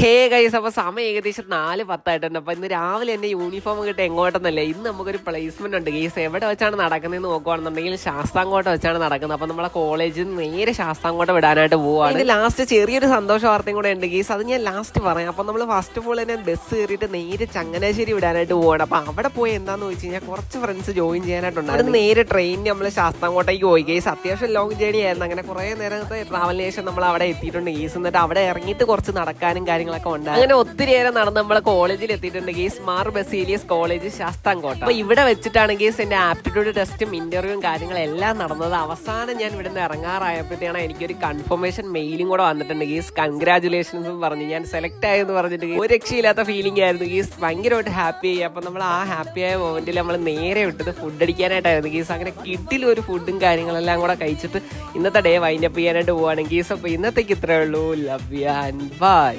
ഹേ കൈസ് അപ്പൊ സമയം ഏകദേശം നാല് പത്തായിട്ടുണ്ട്. അപ്പൊ ഇന്ന് രാവിലെ എന്നെ യൂണിഫോം കിട്ടി എങ്ങോട്ടെന്നല്ലേ ഇന്ന് നമുക്കൊരു പ്ലേസ്മെന്റ് ഉണ്ട്. കേസ് എവിടെ വെച്ചാണ് നടക്കുന്നതെന്ന് നോക്കുവാണെന്നുണ്ടെങ്കിൽ ശാസ്താംകോട്ട വെച്ചാണ് നടക്കുന്നത്. അപ്പൊ നമ്മളെ കോളേജിൽ നിന്ന് നേരെ ശാസ്താംകോട്ട വിടാനായിട്ട് പോവാണ്. ഇത് ലാസ്റ്റ് ചെറിയൊരു സന്തോഷ വാർത്തയും കൂടെ ഉണ്ട് കേസ് അത് ഞാൻ ലാസ്റ്റ് പറയാം. അപ്പൊ നമ്മൾ ഫസ്റ്റ് ഓഫ് ഓൾ തന്നെ ബസ് കയറിയിട്ട് നേരെ ചങ്ങനാശ്ശേരി വിടാനായിട്ട് പോവാണ്. അപ്പൊ അവിടെ പോയി എന്താന്ന് വെച്ച് കഴിഞ്ഞാൽ കുറച്ച് ഫ്രണ്ട്സ് ജോയിൻ ചെയ്യാനായിട്ടുണ്ട്. അത് നേരെ ട്രെയിനിന് നമ്മൾ ശാസ്താംകോട്ടേക്ക് പോയി. കേസ് അത്യാവശ്യം ലോങ് ജേണി ആയിരുന്നു. അങ്ങനെ കുറെ നേരത്തെ ട്രാവലിന് ശേഷം നമ്മൾ അവിടെ എത്തിയിട്ടുണ്ട് കേസ് എന്നിട്ട് അവിടെ ഇറങ്ങിയിട്ട് കുറച്ച് നടക്കാനും കാര്യങ്ങളൊക്കെ ഉണ്ട്. അങ്ങനെ ഒത്തിരി നേരം നടന്ന് നമ്മളെ കോളേജിൽ എത്തിയിട്ടുണ്ട്. ഗീസ് മാർ ബസീലിയസ് കോളേജ് ശാസ്താംകോട്ട അപ്പൊ ഇവിടെ വെച്ചിട്ടാണ് ഗീസ് എന്റെ ആപ്റ്റിറ്റ്യൂഡ് ടെസ്റ്റും ഇന്റർവ്യൂവും കാര്യങ്ങളും എല്ലാം നടന്നത്. അവസാനം ഞാൻ ഇവിടുന്ന് ഇറങ്ങാറായപ്പോഴത്തേക്കാണ് എനിക്കൊരു കൺഫർമേഷൻ മെയിലും കൂടെ വന്നിട്ടുണ്ട്. ഗീസ് കൺഗ്രാചുലേഷൻസ് പറഞ്ഞ്. ഞാൻ സെലക്ട് ആയെന്ന് പറഞ്ഞിട്ട് ഒരു രക്ഷയില്ലാത്ത ഫീലിംഗ് ആയിരുന്നു. ഗീസ് ഭയങ്കരമായിട്ട് ഹാപ്പി ആയി. അപ്പൊ നമ്മൾ ആ ഹാപ്പി ആയ മൊമെന്റിൽ നമ്മൾ നേരെ വിട്ടത് ഫുഡ് അടിക്കാനായിട്ടായിരുന്നു. ഗീസ് അങ്ങനെ കിട്ടിൽ ഒരു ഫുഡും കാര്യങ്ങളെല്ലാം കൂടെ കഴിച്ചിട്ട് ഇന്നത്തെ ഡേ വൈൻഡപ്പ് ചെയ്യാനായിട്ട് പോവാണ്. ഗീസ് അപ്പൊ ഇന്നത്തേക്ക് ഇത്രയേ ഉള്ളൂ. Love you and by